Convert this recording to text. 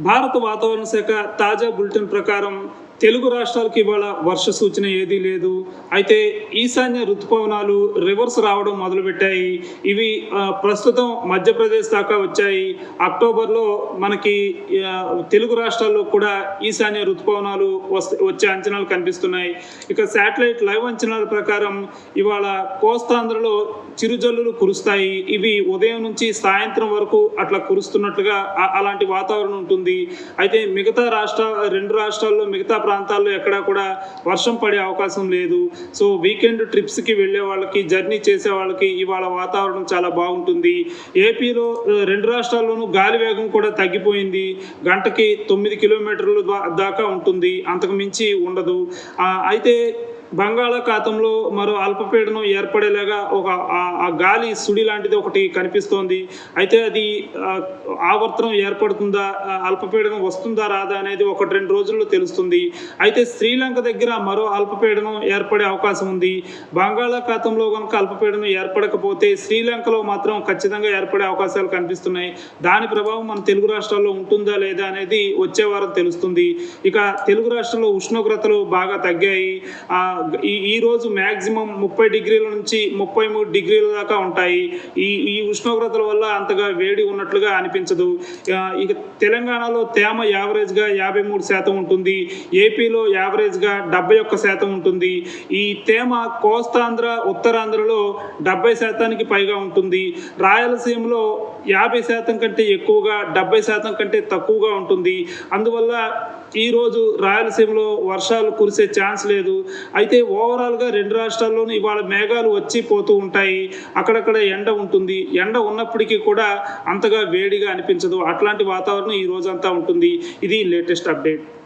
భారత వాతావరణ శాఖ తాజా బులెటిన్ ప్రకారం తెలుగు రాష్ట్రాలకు ఇవాళ వర్ష సూచన ఏదీ లేదు. అయితే ఈశాన్య ఋతుపవనాలు రివర్స్ రావడం మొదలుపెట్టాయి. ఇవి ప్రస్తుతం మధ్యప్రదేశ్ దాకా వచ్చాయి. అక్టోబర్లో మనకి తెలుగు రాష్ట్రాల్లో కూడా ఈశాన్య ఋతుపవనాలు వచ్చే అంచనాలు కనిపిస్తున్నాయి. ఇక శాటిలైట్ లైవ్ అంచనాల ప్రకారం ఇవాళ కోస్తాంధ్రలో చిరుజల్లులు కురుస్తాయి. ఇవి ఉదయం నుంచి సాయంత్రం వరకు అట్లా కురుస్తున్నట్లుగా అలాంటి వాతావరణం ఉంటుంది. అయితే మిగతా రాష్ట్ర రెండు రాష్ట్రాల్లో మిగతా ప్రాంతాల్లో ఎక్కడా కూడా వర్షం పడే అవకాశం లేదు. సో వీకెండ్ ట్రిప్స్కి వెళ్ళే వాళ్ళకి జర్నీ చేసే వాళ్ళకి ఇవాళ వాతావరణం చాలా బాగుంటుంది. ఏపీలో రెండు రాష్ట్రాల్లోనూ గాలి వేగం కూడా తగ్గిపోయింది. గంటకి తొమ్మిది కిలోమీటర్లు దా- దాకా ఉంటుంది. అంతకు మించి ఉండదు. అయితే బంగాళాఖాతంలో మరో అల్పపీడనం ఏర్పడేలాగా ఒక ఆ- గాలి సుడి లాంటిది ఒకటి కనిపిస్తోంది. అయితే అది ఆవర్తనం ఏర్పడుతుందా అల్పపీడనం వస్తుందా రాదా అనేది ఒకటి రెండు రోజుల్లో తెలుస్తుంది. అయితే శ్రీలంక దగ్గర మరో అల్పపీడనం ఏర్పడే అవకాశం ఉంది. బంగాళాఖాతంలో కనుక అల్పపీడనం ఏర్పడకపోతే శ్రీలంకలో మాత్రం ఖచ్చితంగా ఏర్పడే అవకాశాలు కనిపిస్తున్నాయి. దాని ప్రభావం మన తెలుగు రాష్ట్రాల్లో ఉంటుందా లేదా అనేది వచ్చే వారం తెలుస్తుంది. ఇక తెలుగు రాష్ట్రాల్లో ఉష్ణోగ్రతలు బాగా తగ్గాయి. ఈ రోజు మ్యాక్సిమం ముప్పై డిగ్రీల నుంచి ముప్పై మూడు డిగ్రీల దాకా ఉంటాయి. ఈ ఈ ఉష్ణోగ్రతల వల్ల అంతగా వేడి ఉన్నట్లుగా అనిపించదు. ఇక తెలంగాణలో తేమ యావరేజ్గా యాభై మూడు శాతం ఉంటుంది. ఏపీలో యావరేజ్గా డెబ్బై ఒక్క శాతం ఉంటుంది. ఈ తేమ కోస్తాంధ్ర ఉత్తరాంధ్రలో డెబ్బై శాతానికి పైగా ఉంటుంది. రాయలసీమలో యాభై శాతం కంటే ఎక్కువగా డెబ్బై శాతం కంటే తక్కువగా ఉంటుంది. అందువల్ల ఈరోజు రాయలసీమలో వర్షాలు కురిసే ఛాన్స్ లేదు. అయితే ఓవరాల్గా రెండు రాష్ట్రాల్లోనూ ఇవాళ మేఘాలు వచ్చి పోతూ ఉంటాయి. అక్కడక్కడ ఎండ ఉంటుంది. ఎండ ఉన్నప్పటికీ కూడా అంతగా వేడిగా అనిపించదు. అట్లాంటి వాతావరణం ఈ రోజంతా ఉంటుంది. ఇది లేటెస్ట్ అప్డేట్.